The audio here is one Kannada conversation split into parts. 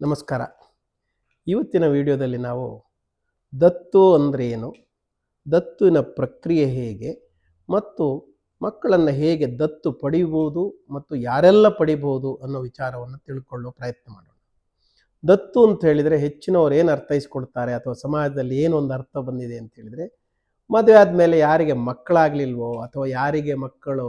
ನಮಸ್ಕಾರ. ಇವತ್ತಿನ ವಿಡಿಯೋದಲ್ಲಿ ನಾವು ದತ್ತು ಅಂದರೆ ಏನು? ದತ್ತುವಿನ ಪ್ರಕ್ರಿಯೆ ಹೇಗೆ? ಮತ್ತು ಮಕ್ಕಳನ್ನು ಹೇಗೆ ದತ್ತು ಪಡೆಯಬಹುದು ಮತ್ತು ಯಾರೆಲ್ಲ ಪಡಿಬೋದು ಅನ್ನೋ ವಿಚಾರವನ್ನು ತಿಳ್ಕೊಳ್ಳೋ ಪ್ರಯತ್ನ ಮಾಡೋಣ. ದತ್ತು ಅಂತ ಹೇಳಿದರೆ ಹೆಚ್ಚಿನವರು ಏನು ಅರ್ಥೈಸ್ಕೊಡ್ತಾರೆ ಅಥವಾ ಸಮಾಜದಲ್ಲಿ ಏನೊಂದು ಅರ್ಥ ಬಂದಿದೆ ಅಂತ ಹೇಳಿದರೆ ಮದುವೆ ಆದಮೇಲೆ ಯಾರಿಗೆ ಮಕ್ಕಳಾಗಲಿಲ್ವೋ ಅಥವಾ ಯಾರಿಗೆ ಮಕ್ಕಳು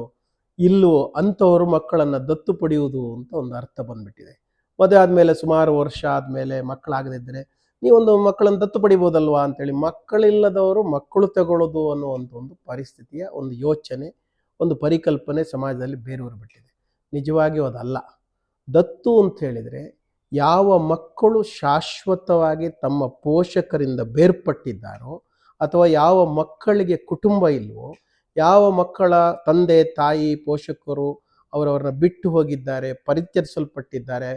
ಇಲ್ಲವೋ ಅಂಥವರು ಮಕ್ಕಳನ್ನು ದತ್ತು ಪಡೆಯುವುದು ಅಂತ ಒಂದು ಅರ್ಥ ಬಂದ್ಬಿಟ್ಟಿದೆ. ಮದುವೆ ಆದಮೇಲೆ ಸುಮಾರು ವರ್ಷ ಆದಮೇಲೆ ಮಕ್ಕಳಾಗದಿದ್ದರೆ ನೀವೊಂದು ಮಕ್ಕಳನ್ನು ದತ್ತು ಪಡಿಬೋದಲ್ವಾ ಅಂತೇಳಿ ಮಕ್ಕಳಿಲ್ಲದವರು ಮಕ್ಕಳು ತಗೊಳ್ಳೋದು ಅನ್ನುವಂಥ ಒಂದು ಪರಿಸ್ಥಿತಿಯ ಒಂದು ಯೋಚನೆ, ಒಂದು ಪರಿಕಲ್ಪನೆ ಸಮಾಜದಲ್ಲಿ ಬೇರೂರು ಬಿಟ್ಟಿದೆ. ನಿಜವಾಗಿಯೂ ಅದಲ್ಲ. ದತ್ತು ಅಂತ ಹೇಳಿದರೆ ಯಾವ ಮಕ್ಕಳು ಶಾಶ್ವತವಾಗಿ ತಮ್ಮ ಪೋಷಕರಿಂದ ಬೇರ್ಪಟ್ಟಿದ್ದಾರೋ ಅಥವಾ ಯಾವ ಮಕ್ಕಳಿಗೆ ಕುಟುಂಬ ಇಲ್ವೋ, ಯಾವ ಮಕ್ಕಳ ತಂದೆ, ತಾಯಿ, ಪೋಷಕರು ಅವರವ್ರನ್ನ ಬಿಟ್ಟು ಹೋಗಿದ್ದಾರೆ ಪರಿತ್ಯಜಿಸಲ್ಪಟ್ಟಿದ್ದಾರೆ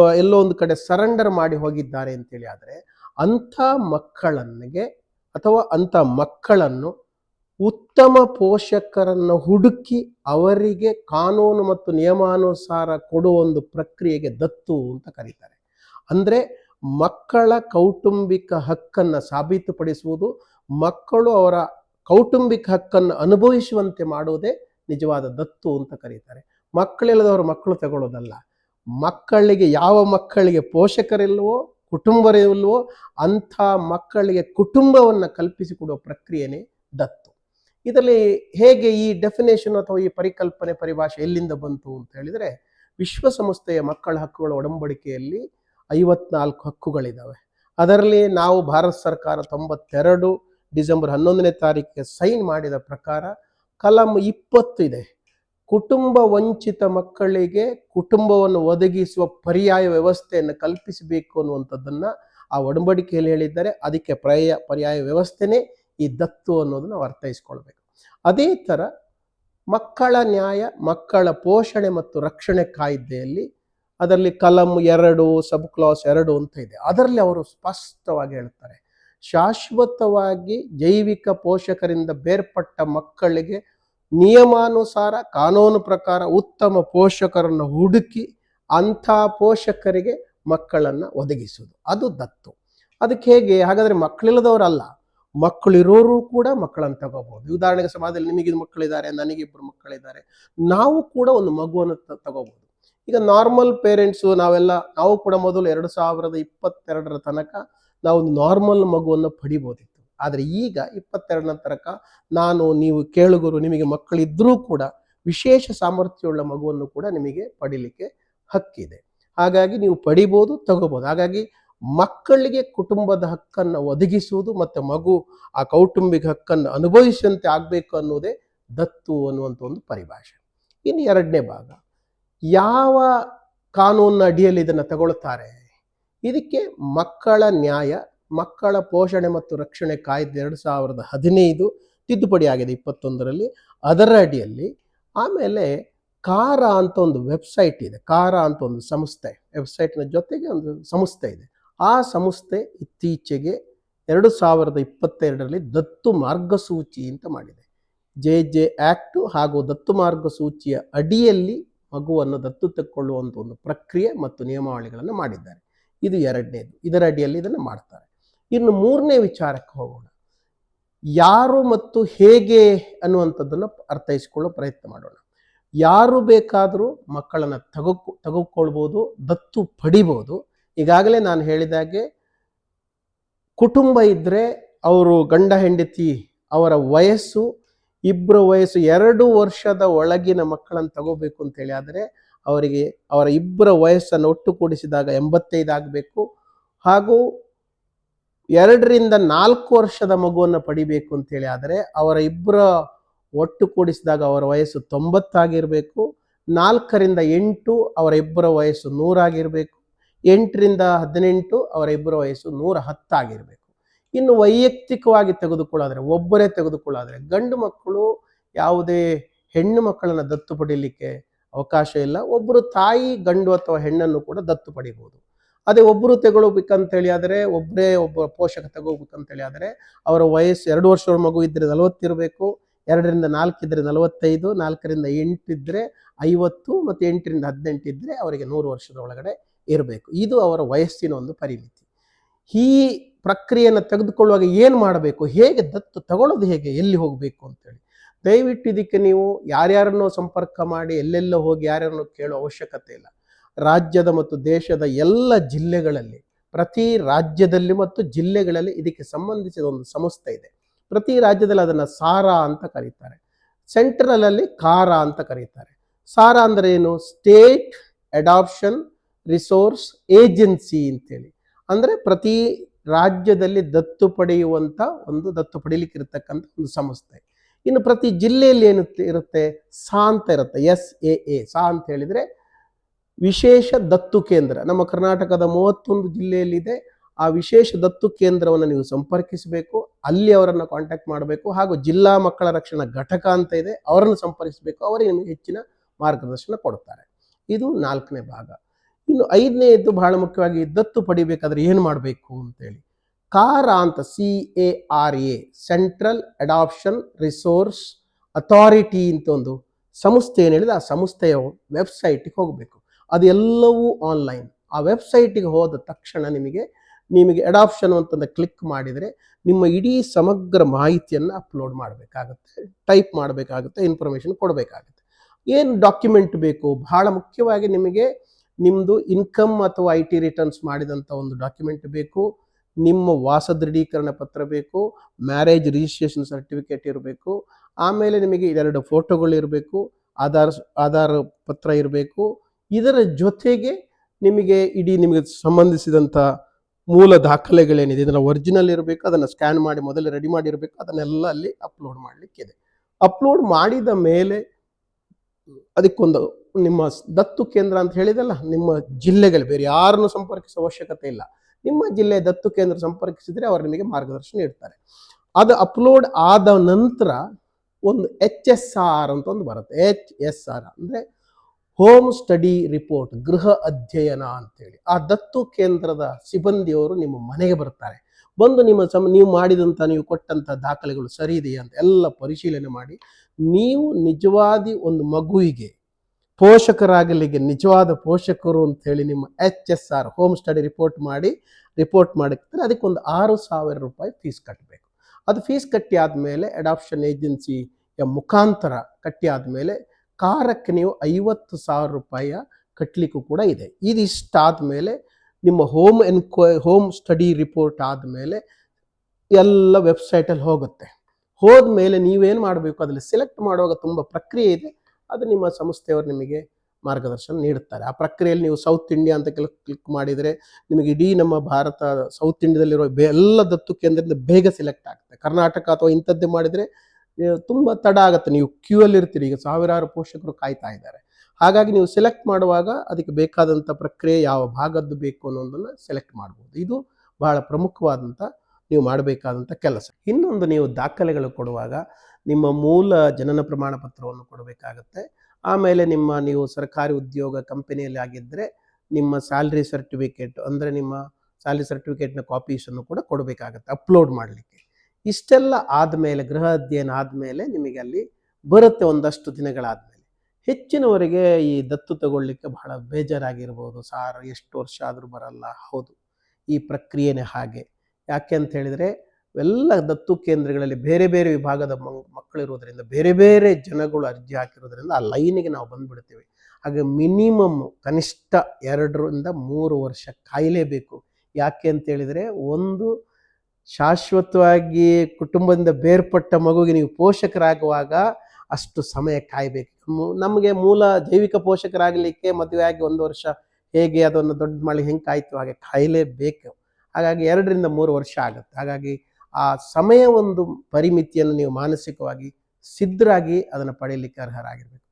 ಎಲ್ಲೋ ಒಂದು ಕಡೆ ಸರೆಂಡರ್ ಮಾಡಿ ಹೋಗಿದ್ದಾರೆ ಅಂತೇಳಿ ಆದರೆ ಅಂಥ ಮಕ್ಕಳನ್ನಿಗೆ ಅಥವಾ ಅಂಥ ಮಕ್ಕಳನ್ನು ಉತ್ತಮ ಪೋಷಕರನ್ನು ಹುಡುಕಿ ಅವರಿಗೆ ಕಾನೂನು ಮತ್ತು ನಿಯಮಾನುಸಾರ ಕೊಡುವ ಒಂದು ಪ್ರಕ್ರಿಯೆಗೆ ದತ್ತು ಅಂತ ಕರೀತಾರೆ. ಅಂದರೆ ಮಕ್ಕಳ ಕೌಟುಂಬಿಕ ಹಕ್ಕನ್ನು ಸಾಬೀತುಪಡಿಸುವುದು, ಮಕ್ಕಳು ಅವರ ಕೌಟುಂಬಿಕ ಹಕ್ಕನ್ನು ಅನುಭವಿಸುವಂತೆ ಮಾಡುವುದೇ ನಿಜವಾದ ದತ್ತು ಅಂತ ಕರೀತಾರೆ. ಮಕ್ಕಳಿಲ್ಲದವರು ಮಕ್ಕಳು ತಗೊಳ್ಳೋದಲ್ಲ. ಮಕ್ಕಳಿಗೆ ಯಾವ ಮಕ್ಕಳಿಗೆ ಪೋಷಕರಿಲ್ವೋ ಕುಟುಂಬರಿಲ್ವೋ ಅಂಥ ಮಕ್ಕಳಿಗೆ ಕುಟುಂಬವನ್ನು ಕಲ್ಪಿಸಿಕೊಡುವ ಪ್ರಕ್ರಿಯೆನೇ ದತ್ತು. ಇದರಲ್ಲಿ ಹೇಗೆ ಈ ಡೆಫಿನೇಷನ್ ಅಥವಾ ಈ ಪರಿಕಲ್ಪನೆ ಪರಿಭಾಷೆ ಎಲ್ಲಿಂದ ಬಂತು ಅಂತ ಹೇಳಿದರೆ ವಿಶ್ವಸಂಸ್ಥೆಯ ಮಕ್ಕಳ ಹಕ್ಕುಗಳ ಒಡಂಬಡಿಕೆಯಲ್ಲಿ ಐವತ್ನಾಲ್ಕು ಹಕ್ಕುಗಳಿದ್ದಾವೆ ಅದರಲ್ಲಿ ನಾವು ಭಾರತ ಸರ್ಕಾರ ತೊಂಬತ್ತೆರಡು ಡಿಸೆಂಬರ್ ಹನ್ನೊಂದನೇ ತಾರೀಕಿಗೆ ಸೈನ್ ಮಾಡಿದ ಪ್ರಕಾರ ಕಲಂ ಇಪ್ಪತ್ತು ಇದೆ. ಕುಟುಂಬ ವಂಚಿತ ಮಕ್ಕಳಿಗೆ ಕುಟುಂಬವನ್ನು ಒದಗಿಸುವ ಪರ್ಯಾಯ ವ್ಯವಸ್ಥೆಯನ್ನು ಕಲ್ಪಿಸಬೇಕು ಅನ್ನುವಂಥದ್ದನ್ನು ಆ ಒಡಂಬಡಿಕೆಯಲ್ಲಿ ಹೇಳಿದ್ದಾರೆ. ಅದಕ್ಕೆ ಪರ್ಯಾಯ ಪರ್ಯಾಯ ವ್ಯವಸ್ಥೆನೇ ಈ ದತ್ತು ಅನ್ನೋದನ್ನು ಅರ್ಥೈಸ್ಕೊಳ್ಬೇಕು. ಅದೇ ಥರ ಮಕ್ಕಳ ನ್ಯಾಯ, ಮಕ್ಕಳ ಪೋಷಣೆ ಮತ್ತು ರಕ್ಷಣೆ ಕಾಯ್ದೆಯಲ್ಲಿ ಅದರಲ್ಲಿ ಕಲಂ ಎರಡು, ಸಬ್ ಕ್ಲಾಸ್ ಎರಡು ಅಂತ ಇದೆ. ಅದರಲ್ಲಿ ಅವರು ಸ್ಪಷ್ಟವಾಗಿ ಹೇಳ್ತಾರೆ. ಶಾಶ್ವತವಾಗಿ ಜೈವಿಕ ಪೋಷಕರಿಂದ ಬೇರ್ಪಟ್ಟ ಮಕ್ಕಳಿಗೆ ನಿಯಮಾನುಸಾರ ಕಾನೂನು ಪ್ರಕಾರ ಉತ್ತಮ ಪೋಷಕರನ್ನು ಹುಡುಕಿ ಅಂಥ ಪೋಷಕರಿಗೆ ಮಕ್ಕಳನ್ನು ಒದಗಿಸುವುದು. ಅದು ದತ್ತು. ಅದಕ್ಕೆ ಹೇಗೆ? ಹಾಗಾದರೆ ಮಕ್ಕಳಿಲ್ಲದವರಲ್ಲ. ಮಕ್ಕಳಿರೋರು ಕೂಡ ಮಕ್ಕಳನ್ನು ತಗೋಬಹುದು. ಉದಾಹರಣೆಗೆ ಸಮಾಜದಲ್ಲಿ ನಿಮಗಿದು ಮಕ್ಕಳಿದ್ದಾರೆ, ನನಗಿಬ್ಬರು ಮಕ್ಕಳಿದ್ದಾರೆ. ನಾವು ಕೂಡ ಒಂದು ಮಗುವನ್ನು ತಗೋಬಹುದು. ಈಗ ನಾರ್ಮಲ್ ಪೇರೆಂಟ್ಸು ನಾವೆಲ್ಲ, ನಾವು ಕೂಡ ಮೊದಲು ಎರಡು ಸಾವಿರದ ಇಪ್ಪತ್ತೆರಡರ ತನಕ ನಾವು ನಾರ್ಮಲ್ ಮಗುವನ್ನು ಪಡಿಬೋದಿತ್ತು. ಆದರೆ ಈಗ ಇಪ್ಪತ್ತೆರಡನ ತನಕ ನಾನು ನೀವು ಕೇಳುಗರು, ನಿಮಗೆ ಮಕ್ಕಳಿದ್ರೂ ಕೂಡ ವಿಶೇಷ ಸಾಮರ್ಥ್ಯವುಳ್ಳ ಮಗುವನ್ನು ಕೂಡ ನಿಮಗೆ ಪಡಿಲಿಕ್ಕೆ ಹಕ್ಕಿದೆ. ಹಾಗಾಗಿ ನೀವು ಪಡಿಬೋದು, ತಗೋಬೋದು. ಹಾಗಾಗಿ ಮಕ್ಕಳಿಗೆ ಕುಟುಂಬದ ಹಕ್ಕನ್ನು ಒದಗಿಸುವುದು ಮತ್ತು ಮಗು ಆ ಕೌಟುಂಬಿಕ ಹಕ್ಕನ್ನು ಅನುಭವಿಸುವಂತೆ ಆಗಬೇಕು ಅನ್ನೋದೇ ದತ್ತು ಅನ್ನುವಂಥ ಒಂದು ಪರಿಭಾಷೆ. ಇನ್ನು ಎರಡನೇ ಭಾಗ, ಯಾವ ಕಾನೂನಿನ ಅಡಿಯಲ್ಲಿ ಇದನ್ನು ತಗೊಳ್ತಾರೆ? ಇದಕ್ಕೆ ಮಕ್ಕಳ ನ್ಯಾಯ ಮಕ್ಕಳ ಪೋಷಣೆ ಮತ್ತು ರಕ್ಷಣೆ ಕಾಯ್ದೆ ಎರಡು ಸಾವಿರದ ಹದಿನೈದು ತಿದ್ದುಪಡಿ ಆಗಿದೆ ಇಪ್ಪತ್ತೊಂದರಲ್ಲಿ. ಅದರ ಅಡಿಯಲ್ಲಿ ಆಮೇಲೆ ಕಾರ ಅಂತ ಒಂದು ವೆಬ್ಸೈಟ್ ಇದೆ ಕಾರ ಅಂತ ಒಂದು ಸಂಸ್ಥೆ, ವೆಬ್ಸೈಟ್ನ ಜೊತೆಗೆ ಒಂದು ಸಂಸ್ಥೆ ಇದೆ. ಆ ಸಂಸ್ಥೆ ಇತ್ತೀಚೆಗೆ ಎರಡು ಸಾವಿರದ ಇಪ್ಪತ್ತೆರಡರಲ್ಲಿ ದತ್ತು ಮಾರ್ಗಸೂಚಿ ಅಂತ ಮಾಡಿದೆ. ಜೆ ಜೆ ಆ್ಯಕ್ಟು ಹಾಗೂ ದತ್ತು ಮಾರ್ಗಸೂಚಿಯ ಅಡಿಯಲ್ಲಿ ಮಗುವನ್ನು ದತ್ತು ತೆಕ್ಕೊಳ್ಳುವಂಥ ಒಂದು ಪ್ರಕ್ರಿಯೆ ಮತ್ತು ನಿಯಮಾವಳಿಗಳನ್ನು ಮಾಡಿದ್ದಾರೆ. ಇದು ಎರಡನೇದು. ಇದರ ಅಡಿಯಲ್ಲಿ ಇದನ್ನು ಮಾಡ್ತಾರೆ. ಇನ್ನು ಮೂರನೇ ವಿಚಾರಕ್ಕೆ ಹೋಗೋಣ. ಯಾರು ಮತ್ತು ಹೇಗೆ ಅನ್ನುವಂಥದ್ದನ್ನು ಅರ್ಥೈಸಿಕೊಳ್ಳೋ ಪ್ರಯತ್ನ ಮಾಡೋಣ. ಯಾರು ಬೇಕಾದರೂ ಮಕ್ಕಳನ್ನು ತಗೋ ತೆಗೆದುಕೊಳ್ಬೋದು ದತ್ತು ಪಡಿಬೋದು. ಈಗಾಗಲೇ ನಾನು ಹೇಳಿದಾಗೆ ಕುಟುಂಬ ಇದ್ದರೆ ಅವರು ಗಂಡ ಹೆಂಡತಿ ಅವರ ವಯಸ್ಸು ಇಬ್ಬರ ವಯಸ್ಸು ಎರಡು ವರ್ಷದ ಒಳಗಿನ ಮಕ್ಕಳನ್ನು ತಗೋಬೇಕು ಅಂತೇಳಿ ಆದರೆ ಅವರಿಗೆ ಅವರ ಇಬ್ಬರ ವಯಸ್ಸನ್ನು ಒಟ್ಟುಗೂಡಿಸಿದಾಗ ಎಂಬತ್ತೈದು ಆಗಬೇಕು. ಹಾಗೂ ಎರಡರಿಂದ ನಾಲ್ಕು ವರ್ಷದ ಮಗುವನ್ನು ಪಡಿಬೇಕು ಅಂತೇಳಿ ಆದರೆ ಅವರ ಇಬ್ಬರ ಒಟ್ಟು ಕೂಡಿಸಿದಾಗ ಅವರ ವಯಸ್ಸು ತೊಂಬತ್ತಾಗಿರಬೇಕು. ನಾಲ್ಕರಿಂದ ಎಂಟು ಅವರ ಇಬ್ಬರ ವಯಸ್ಸು ನೂರಾಗಿರಬೇಕು. ಎಂಟರಿಂದ ಹದಿನೆಂಟು ಅವರ ಇಬ್ಬರ ವಯಸ್ಸು ನೂರ ಹತ್ತಾಗಿರಬೇಕು ಇನ್ನು ವೈಯಕ್ತಿಕವಾಗಿ ತೆಗೆದುಕೊಳ್ಳಾದರೆ ಒಬ್ಬರೇ ತೆಗೆದುಕೊಳ್ಳಾದರೆ ಗಂಡು ಮಕ್ಕಳು ಯಾವುದೇ ಹೆಣ್ಣು ಮಕ್ಕಳನ್ನು ದತ್ತು ಪಡೀಲಿಕ್ಕೆ ಅವಕಾಶ ಇಲ್ಲ. ಒಬ್ಬರು ತಾಯಿ, ಗಂಡು ಅಥವಾ ಹೆಣ್ಣನ್ನು ಕೂಡ ದತ್ತು ಪಡಿಬೋದು ಅದೇ ಒಬ್ಬರು ತಗೊಳ್ಬೇಕಂತೇಳಿ ಆದರೆ ಒಬ್ಬರೇ ಒಬ್ಬ ಪೋಷಕ ತಗೋಬೇಕಂತೇಳಿ ಆದರೆ, ಅವರ ವಯಸ್ಸು ಎರಡು ವರ್ಷದ ಮಗು ಇದ್ದರೆ ನಲವತ್ತಿರಬೇಕು ಎರಡರಿಂದ ನಾಲ್ಕು ಇದ್ದರೆ ನಲವತ್ತೈದು, ನಾಲ್ಕರಿಂದ ಎಂಟು ಇದ್ದರೆ ಐವತ್ತು ಮತ್ತು ಎಂಟರಿಂದ ಹದಿನೆಂಟು ಇದ್ದರೆ ಅವರಿಗೆ ನೂರು ವರ್ಷದ ಒಳಗಡೆ ಇರಬೇಕು. ಇದು ಅವರ ವಯಸ್ಸಿನ ಒಂದು ಪರಿಮಿತಿ. ಈ ಪ್ರಕ್ರಿಯೆಯನ್ನು ತೆಗೆದುಕೊಳ್ಳುವಾಗ ಏನು ಮಾಡಬೇಕು, ಹೇಗೆ ದತ್ತು ತಗೊಳ್ಳೋದು ಹೇಗೆ, ಎಲ್ಲಿ ಹೋಗಬೇಕು ಅಂತೇಳಿ. ದಯವಿಟ್ಟು ಇದಕ್ಕೆ ನೀವು ಯಾರ್ಯಾರನ್ನೋ ಸಂಪರ್ಕ ಮಾಡಿ, ಎಲ್ಲೆಲ್ಲೋ ಹೋಗಿ ಯಾರ್ಯಾರನ್ನೋ ಕೇಳೋ ಅವಶ್ಯಕತೆ ಇಲ್ಲ. ರಾಜ್ಯದ ಮತ್ತು ದೇಶದ ಎಲ್ಲ ಜಿಲ್ಲೆಗಳಲ್ಲಿ, ಪ್ರತಿ ರಾಜ್ಯದಲ್ಲಿ ಮತ್ತು ಜಿಲ್ಲೆಗಳಲ್ಲಿ ಇದಕ್ಕೆ ಸಂಬಂಧಿಸಿದ ಒಂದು ಸಂಸ್ಥೆ ಇದೆ. ಪ್ರತಿ ರಾಜ್ಯದಲ್ಲಿ ಅದನ್ನು ಸಾರಾ ಅಂತ ಕರೀತಾರೆ. ಸೆಂಟ್ರಲಲ್ಲಿ ಕಾರ ಅಂತ ಕರೀತಾರೆ. ಸಾರ ಅಂದರೆ ಏನು? ಸ್ಟೇಟ್ ಅಡಾಪ್ಷನ್ ರಿಸೋರ್ಸ್ ಏಜೆನ್ಸಿ ಅಂತೇಳಿ. ಅಂದರೆ ಪ್ರತಿ ರಾಜ್ಯದಲ್ಲಿ ದತ್ತು ಪಡೆಯುವಂಥ ಒಂದು, ದತ್ತು ಪಡೀಲಿಕ್ಕೆ ಇರತಕ್ಕಂಥ ಒಂದು ಸಂಸ್ಥೆ. ಇನ್ನು ಪ್ರತಿ ಜಿಲ್ಲೆಯಲ್ಲಿ ಏನು ಇರುತ್ತೆ? ಸಾ ಅಂತ ಇರುತ್ತೆ. ಎಸ್ ಎ ಎ, ಸಾ ಅಂತ ಹೇಳಿದರೆ ವಿಶೇಷ ದತ್ತು ಕೇಂದ್ರ. ನಮ್ಮ ಕರ್ನಾಟಕದ ಮೂವತ್ತೊಂದು ಜಿಲ್ಲೆಯಲ್ಲಿದೆ. ಆ ವಿಶೇಷ ದತ್ತು ಕೇಂದ್ರವನ್ನು ನೀವು ಸಂಪರ್ಕಿಸಬೇಕು, ಅಲ್ಲಿ ಅವರನ್ನು ಕಾಂಟ್ಯಾಕ್ಟ್ ಮಾಡಬೇಕು ಹಾಗೂ ಜಿಲ್ಲಾ ಮಕ್ಕಳ ರಕ್ಷಣಾ ಘಟಕ ಅಂತ ಇದೆ, ಅವರನ್ನು ಸಂಪರ್ಕಿಸಬೇಕು ಅವರಿಗೆ ನಿಮಗೆ ಹೆಚ್ಚಿನ ಮಾರ್ಗದರ್ಶನ ಕೊಡ್ತಾರೆ. ಇದು ನಾಲ್ಕನೇ ಭಾಗ. ಇನ್ನು ಐದನೇದು ಬಹಳ ಮುಖ್ಯವಾಗಿ ದತ್ತು ಪಡಿಬೇಕಾದ್ರೆ ಏನು ಮಾಡಬೇಕು ಅಂತೇಳಿ. ಕಾರ ಅಂತ C A R A central adoption resource authority ಅಂತ ಒಂದು ಸಂಸ್ಥೆ ಏನು ಹೇಳಿದ್ರೆ ಆ ಸಂಸ್ಥೆಯ ವೆಬ್ಸೈಟಿಗೆ ಹೋಗಬೇಕು. ಅದು ಎಲ್ಲವೂ ಆನ್ಲೈನ್ ಆ ವೆಬ್ಸೈಟಿಗೆ ಹೋದ ತಕ್ಷಣ ನಿಮಗೆ ನಿಮಗೆ ಅಡಾಪ್ಷನ್ ಅಂತಂದು ಕ್ಲಿಕ್ ಮಾಡಿದರೆ ನಿಮ್ಮ ಇಡೀ ಸಮಗ್ರ ಮಾಹಿತಿಯನ್ನು ಅಪ್ಲೋಡ್ ಮಾಡಬೇಕಾಗುತ್ತೆ ಟೈಪ್ ಮಾಡಬೇಕಾಗುತ್ತೆ ಇನ್ಫಾರ್ಮೇಷನ್ ಕೊಡಬೇಕಾಗುತ್ತೆ. ಏನು ಡಾಕ್ಯುಮೆಂಟ್ ಬೇಕು? ಬಹಳ ಮುಖ್ಯವಾಗಿ ನಿಮಗೆ ನಿಮ್ಮದು ಇನ್ಕಮ್ ಅಥವಾ ಐ ಟಿ ರಿಟರ್ನ್ಸ್ ಮಾಡಿದಂಥ ಒಂದು ಡಾಕ್ಯುಮೆಂಟ್ ಬೇಕು, ನಿಮ್ಮ ವಾಸ ದೃಢೀಕರಣ ಪತ್ರ ಬೇಕು ಮ್ಯಾರೇಜ್ ರಿಜಿಸ್ಟ್ರೇಷನ್ ಸರ್ಟಿಫಿಕೇಟ್ ಇರಬೇಕು, ಆಮೇಲೆ ನಿಮಗೆ ಎರಡು ಫೋಟೋಗಳು ಇರಬೇಕು, ಆಧಾರ್ ಆಧಾರ್ ಪತ್ರ ಇರಬೇಕು ಇದರ ಜೊತೆಗೆ ನಿಮಗೆ ಇಡೀ ನಿಮಗೆ ಸಂಬಂಧಿಸಿದಂಥ ಮೂಲ ದಾಖಲೆಗಳೇನಿದೆ, ಇದನ್ನು ಒರಿಜಿನಲ್ ಇರಬೇಕು, ಅದನ್ನು ಸ್ಕ್ಯಾನ್ ಮಾಡಿ ಮೊದಲು ರೆಡಿ ಮಾಡಿರಬೇಕು ಅದನ್ನೆಲ್ಲ ಅಲ್ಲಿ ಅಪ್ಲೋಡ್ ಮಾಡಲಿಕ್ಕಿದೆ ಅಪ್ಲೋಡ್ ಮಾಡಿದ ಮೇಲೆ ಅದಕ್ಕೊಂದು ನಿಮ್ಮ ದತ್ತು ಕೇಂದ್ರ ಅಂತ ಹೇಳಿದಲ್ಲ, ನಿಮ್ಮ ಜಿಲ್ಲೆಗಳು ಬೇರೆ ಯಾರನ್ನು ಸಂಪರ್ಕಿಸುವ ಅವಶ್ಯಕತೆ ಇಲ್ಲ. ನಿಮ್ಮ ಜಿಲ್ಲೆ ದತ್ತು ಕೇಂದ್ರ ಸಂಪರ್ಕಿಸಿದರೆ ಅವರು ನಿಮಗೆ ಮಾರ್ಗದರ್ಶನ ನೀಡ್ತಾರೆ. ಅದು ಅಪ್ಲೋಡ್ ಆದ ನಂತರ ಒಂದು ಎಚ್ ಎಸ್ ಆರ್ ಅಂತ ಒಂದು ಬರುತ್ತೆ. ಎಚ್ ಎಸ್ ಆರ್ ಅಂದರೆ ಹೋಮ್ ಸ್ಟಡಿ ರಿಪೋರ್ಟ್ ಗೃಹ ಅಧ್ಯಯನ ಅಂತೇಳಿ. ಆ ದತ್ತು ಕೇಂದ್ರದ ಸಿಬ್ಬಂದಿಯವರು ನಿಮ್ಮ ಮನೆಗೆ ಬರ್ತಾರೆ. ಬಂದು ನಿಮ್ಮ ಸಮ, ನೀವು ಮಾಡಿದಂಥ ನೀವು ಕೊಟ್ಟಂಥ ದಾಖಲೆಗಳು ಸರಿ ಇದೆಯಾ ಅಂತ ಎಲ್ಲ ಪರಿಶೀಲನೆ ಮಾಡಿ. ನೀವು ನಿಜವಾದಿ ಒಂದು ಮಗುವಿಗೆ ಪೋಷಕರಾಗಲಿಗೆ ನಿಜವಾದ ಪೋಷಕರು ಅಂತ ಹೇಳಿ ನಿಮ್ಮ H S R home study report ಮಾಡಿ ರಿಪೋರ್ಟ್ ಮಾಡಿದ್ರೆ ಅದಕ್ಕೊಂದು ಆರು ಸಾವಿರ ರೂಪಾಯಿ ಫೀಸ್ ಕಟ್ಟಬೇಕು ಅದು ಫೀಸ್ ಕಟ್ಟಿ ಆದಮೇಲೆ ಅಡಾಪ್ಷನ್ ಏಜೆನ್ಸಿಯ ಮುಖಾಂತರ ಕಟ್ಟಿ ಆದಮೇಲೆ ಕಾರಕ್ಕೆ ನೀವು ಐವತ್ತು ಸಾವಿರ ರೂಪಾಯಿಯ ಕಟ್ಟಲಿಕ್ಕೂ ಕೂಡ ಇದೆ. ಇದಿಷ್ಟಾದ ಮೇಲೆ ನಿಮ್ಮ home enquiry home study report ಆದಮೇಲೆ ಎಲ್ಲ ವೆಬ್ಸೈಟಲ್ಲಿ ಹೋಗುತ್ತೆ. ಹೋದ ಮೇಲೆ ನೀವೇನು ಮಾಡಬೇಕು? ಅದರಲ್ಲಿ ಸೆಲೆಕ್ಟ್ ಮಾಡುವಾಗ ತುಂಬ ಪ್ರಕ್ರಿಯೆ ಇದೆ. ಅದು ನಿಮ್ಮ ಸಂಸ್ಥೆಯವರು ನಿಮಗೆ ಮಾರ್ಗದರ್ಶನ ನೀಡುತ್ತಾರೆ. ಆ ಪ್ರಕ್ರಿಯೆಯಲ್ಲಿ ನೀವು ಸೌತ್ ಇಂಡಿಯಾ ಅಂತ ಕ್ಲಿಕ್ ಕ್ಲಿಕ್ ಮಾಡಿದರೆ ನಿಮಗೆ ಇಡೀ ನಮ್ಮ ಭಾರತ ಸೌತ್ ಇಂಡಿಯಾದಲ್ಲಿರೋ ಎಲ್ಲ ದತ್ತು ಕೇಂದ್ರದಿಂದ ಬೇಗ ಸೆಲೆಕ್ಟ್ ಆಗುತ್ತೆ ಕರ್ನಾಟಕ ಅಥವಾ ಇಂಥದ್ದೇ ಮಾಡಿದರೆ ತುಂಬ ತಡ ಆಗುತ್ತೆ. ನೀವು ಕ್ಯೂ ಅಲ್ಲಿ ಇರ್ತೀರಿ. ಈಗ ಸಾವಿರಾರು ಪೋಷಕರು ಕಾಯ್ತಾ ಇದ್ದಾರೆ. ಹಾಗಾಗಿ ನೀವು ಸೆಲೆಕ್ಟ್ ಮಾಡುವಾಗ ಅದಕ್ಕೆ ಬೇಕಾದಂಥ ಪ್ರಕ್ರಿಯೆ ಯಾವ ಭಾಗದ್ದು ಬೇಕು ಅನ್ನೋದನ್ನು ಸೆಲೆಕ್ಟ್ ಮಾಡ್ಬೋದು. ಇದು ಬಹಳ ಪ್ರಮುಖವಾದಂಥ ನೀವು ಮಾಡಬೇಕಾದಂಥ ಕೆಲಸ. ಇನ್ನೊಂದು ನೀವು ದಾಖಲೆಗಳು ಕೊಡುವಾಗ ನಿಮ್ಮ ಮೂಲ ಜನನ ಪ್ರಮಾಣ ಪತ್ರವನ್ನು ಕೊಡಬೇಕಾಗತ್ತೆ. ಆಮೇಲೆ ನಿಮ್ಮ ನೀವು ಸರ್ಕಾರಿ ಉದ್ಯೋಗ ಕಂಪನಿಯಲ್ಲಿ ಆಗಿದ್ದರೆ ನಿಮ್ಮ ಸ್ಯಾಲ್ರಿ ಸರ್ಟಿಫಿಕೇಟ್ ಅಂದರೆ ನಿಮ್ಮ ಸ್ಯಾಲ್ರಿ ಸರ್ಟಿಫಿಕೇಟ್ನ ಕಾಪೀಸನ್ನು ಕೂಡ ಕೊಡಬೇಕಾಗತ್ತೆ. ಅಪ್ಲೋಡ್ ಮಾಡಲಿಕ್ಕೆ. ಇಷ್ಟೆಲ್ಲ ಆದಮೇಲೆ, ಗೃಹ ಅಧ್ಯಯನ ಆದಮೇಲೆ ನಿಮಗೆ ಅಲ್ಲಿ ಬರುತ್ತೆ ಒಂದಷ್ಟು ದಿನಗಳಾದಮೇಲೆ. ಹೆಚ್ಚಿನವರಿಗೆ ಈ ದತ್ತು ತಗೊಳ್ಳಿಕ್ಕೆ ಬಹಳ ಬೇಜಾರಾಗಿರ್ಬೋದು. ಸಾರ್, ಎಷ್ಟು ವರ್ಷ ಆದರೂ ಬರಲ್ಲ. ಹೌದು, ಈ ಪ್ರಕ್ರಿಯೆನೇ ಹಾಗೆ. ಯಾಕೆ ಅಂತ ಹೇಳಿದರೆ, ಎಲ್ಲ ದತ್ತು ಕೇಂದ್ರಗಳಲ್ಲಿ ಬೇರೆ ಬೇರೆ ವಿಭಾಗದ ಮಕ್ಕಳಿರೋದ್ರಿಂದ ಬೇರೆ ಬೇರೆ ಜನಗಳು ಅರ್ಜಿ ಹಾಕಿರೋದ್ರಿಂದ ಆ ಲೈನಿಗೆ ನಾವು ಬಂದುಬಿಡ್ತೀವಿ. ಹಾಗೆ ಮಿನಿಮಮ್ ಕನಿಷ್ಠ ಎರಡರಿಂದ ಮೂರು ವರ್ಷ ಕಾಯಲೇಬೇಕು. ಯಾಕೆ ಅಂತೇಳಿದರೆ ಒಂದು ಶಾಶ್ವತವಾಗಿ ಕುಟುಂಬದಿಂದ ಬೇರ್ಪಟ್ಟ ಮಗುವಿಗೆ ನೀವು ಪೋಷಕರಾಗುವಾಗ ಅಷ್ಟು ಸಮಯ ಕಾಯಬೇಕು. ನಮಗೆ ಮೂಲ ಜೈವಿಕ ಪೋಷಕರಾಗಲಿಕ್ಕೆ ಮದುವೆಯಾಗಿ ಒಂದು ವರ್ಷ ಹೇಗೆ ಅದನ್ನು ದೊಡ್ಡ ಮಳೆ ಹೆಂಗೆ ಕಾಯ್ತು ಹಾಗೆ ಕಾಯಲೇಬೇಕು. ಹಾಗಾಗಿ ಎರಡರಿಂದ ಮೂರು ವರ್ಷ ಆಗುತ್ತೆ. ಹಾಗಾಗಿ ಆ ಸಮಯ ಒಂದು ಪರಿಮಿತಿಯನ್ನು ನೀವು ಮಾನಸಿಕವಾಗಿ ಸಿದ್ಧರಾಗಿ ಅದನ್ನು ಪಡೆಯಲಿಕ್ಕೆ ಅರ್ಹರಾಗಿರ್ಬೇಕು.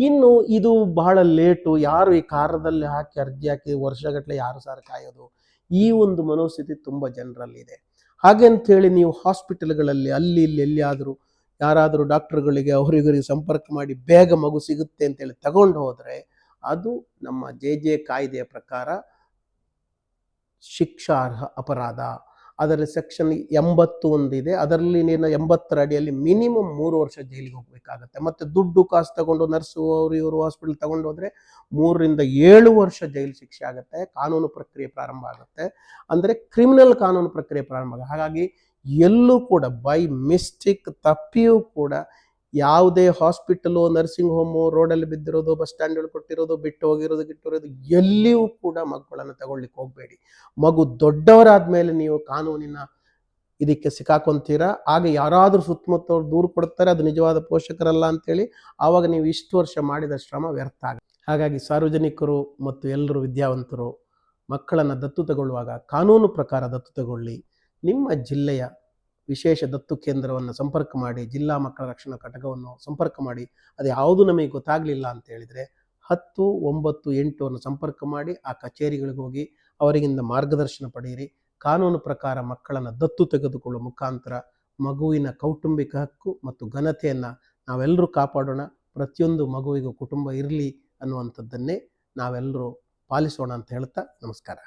ಇನ್ನು ಇದು ಬಹಳ ಲೇಟು. ಯಾರು ಈ ಕಾರದಲ್ಲಿ ಹಾಕಿ ಅರ್ಜಿ ಹಾಕಿ ವರ್ಷಗಟ್ಟಲೆ ಯಾರು ಸಾರ್ ಕಾಯೋದು? ಈ ಒಂದು ಮನೋಸ್ಥಿತಿ ತುಂಬ ಜನರಲ್ಲಿದೆ. ಹಾಗೆ ಅಂತೇಳಿ ನೀವು ಹಾಸ್ಪಿಟಲ್ಗಳಲ್ಲಿ ಅಲ್ಲಿ ಇಲ್ಲಿ ಎಲ್ಲಿಯಾದರೂ ಯಾರಾದರೂ ಡಾಕ್ಟರ್ಗಳಿಗೆ ಅವರಿಗರಿಗೆ ಸಂಪರ್ಕ ಮಾಡಿ ಬೇಗ ಮಗು ಸಿಗುತ್ತೆ ಅಂತೇಳಿ ತಗೊಂಡು ಹೋದರೆ ಅದು ನಮ್ಮ ಜೆ ಜೆ ಕಾಯ್ದೆಯ ಪ್ರಕಾರ ಶಿಕ್ಷಾರ್ಹ ಅಪರಾಧ. ಅದರಲ್ಲಿ ಸೆಕ್ಷನ್ ಎಂಬತ್ತು ಇದೆ. ಅದರಲ್ಲಿ ನೀನು ಎಂಬತ್ತರ ಅಡಿಯಲ್ಲಿ ಮಿನಿಮಮ್ ಮೂರು ವರ್ಷ ಜೈಲಿಗೆ ಹೋಗ್ಬೇಕಾಗತ್ತೆ. ಮತ್ತೆ ದುಡ್ಡು ಕಾಸು ತಗೊಂಡು ನರ್ಸು ಅವರು, ಇವರು ಹಾಸ್ಪಿಟಲ್ ತಗೊಂಡು ಹೋದ್ರೆ ಮೂರರಿಂದ ಏಳು ವರ್ಷ ಜೈಲು ಶಿಕ್ಷೆ ಆಗುತ್ತೆ. ಕಾನೂನು ಪ್ರಕ್ರಿಯೆ ಪ್ರಾರಂಭ ಆಗುತ್ತೆ. ಅಂದರೆ ಕ್ರಿಮಿನಲ್ ಕಾನೂನು ಪ್ರಕ್ರಿಯೆ ಪ್ರಾರಂಭ ಆಗುತ್ತೆ ಹಾಗಾಗಿ ಎಲ್ಲೂ ಕೂಡ ಬೈ ಮಿಸ್ಟೇಕ್ ತಪ್ಪಿಯೂ ಕೂಡ ಯಾವುದೇ ಹಾಸ್ಪಿಟಲು ನರ್ಸಿಂಗ್ ಹೋಮು ರೋಡಲ್ಲಿ ಬಿದ್ದಿರೋದು ಬಸ್ ಸ್ಟ್ಯಾಂಡಲ್ಲಿ ಕೊಟ್ಟಿರೋದು, ಬಿಟ್ಟು ಹೋಗಿರೋದು ಗಿಟ್ಟಿರೋದು ಎಲ್ಲಿಯೂ ಕೂಡ ಮಗುಗಳನ್ನು ತಗೊಳ್ಳಿಕ್ಕೆ ಹೋಗಬೇಡಿ. ಮಗು ದೊಡ್ಡವರಾದ ಮೇಲೆ ನೀವು ಕಾನೂನಿನ ಇದಕ್ಕೆ ಸಿಕ್ಕಾಕೊಂತೀರಾ? ಆಗ ಯಾರಾದರೂ ಸುತ್ತಮುತ್ತ ದೂರು ಕೊಡ್ತಾರೆ, ಅದು ನಿಜವಾದ ಪೋಷಕರಲ್ಲ ಅಂತೇಳಿ ಆವಾಗ ನೀವು ಇಷ್ಟು ವರ್ಷ ಮಾಡಿದ ಶ್ರಮ ವ್ಯರ್ಥ ಆಗ ಹಾಗಾಗಿ ಸಾರ್ವಜನಿಕರು ಮತ್ತು ಎಲ್ಲರೂ ವಿದ್ಯಾವಂತರು ಮಕ್ಕಳನ್ನು ದತ್ತು ತಗೊಳ್ಳುವಾಗ ಕಾನೂನು ಪ್ರಕಾರ ದತ್ತು ತಗೊಳ್ಳಿ. ನಿಮ್ಮ ಜಿಲ್ಲೆಯ ವಿಶೇಷ ದತ್ತು ಕೇಂದ್ರವನ್ನು ಸಂಪರ್ಕ ಮಾಡಿ, ಜಿಲ್ಲಾ ಮಕ್ಕಳ ರಕ್ಷಣಾ ಘಟಕವನ್ನು ಸಂಪರ್ಕ ಮಾಡಿ, ಅದು ಯಾವುದು ನಮಗೆ ಗೊತ್ತಾಗಲಿಲ್ಲ ಅಂತ ಹೇಳಿದರೆ ಹತ್ತು, ಒಂಬತ್ತು ಅನ್ನು ಸಂಪರ್ಕ ಮಾಡಿ ಆ ಕಚೇರಿಗಳಿಗೆ ಹೋಗಿ ಅವರಿಗಿಂದ ಮಾರ್ಗದರ್ಶನ ಪಡೆಯಿರಿ. ಕಾನೂನು ಪ್ರಕಾರ ಮಕ್ಕಳನ್ನು ದತ್ತು ತೆಗೆದುಕೊಳ್ಳುವ ಮುಖಾಂತರ ಮಗುವಿನ ಕೌಟುಂಬಿಕ ಹಕ್ಕು ಮತ್ತು ಘನತೆಯನ್ನು ನಾವೆಲ್ಲರೂ ಕಾಪಾಡೋಣ. ಪ್ರತಿಯೊಂದು ಮಗುವಿಗೂ ಕುಟುಂಬ ಇರಲಿ ಅನ್ನುವಂಥದ್ದನ್ನೇ ನಾವೆಲ್ಲರೂ ಪಾಲಿಸೋಣ ಅಂತ ಹೇಳ್ತಾ ನಮಸ್ಕಾರ.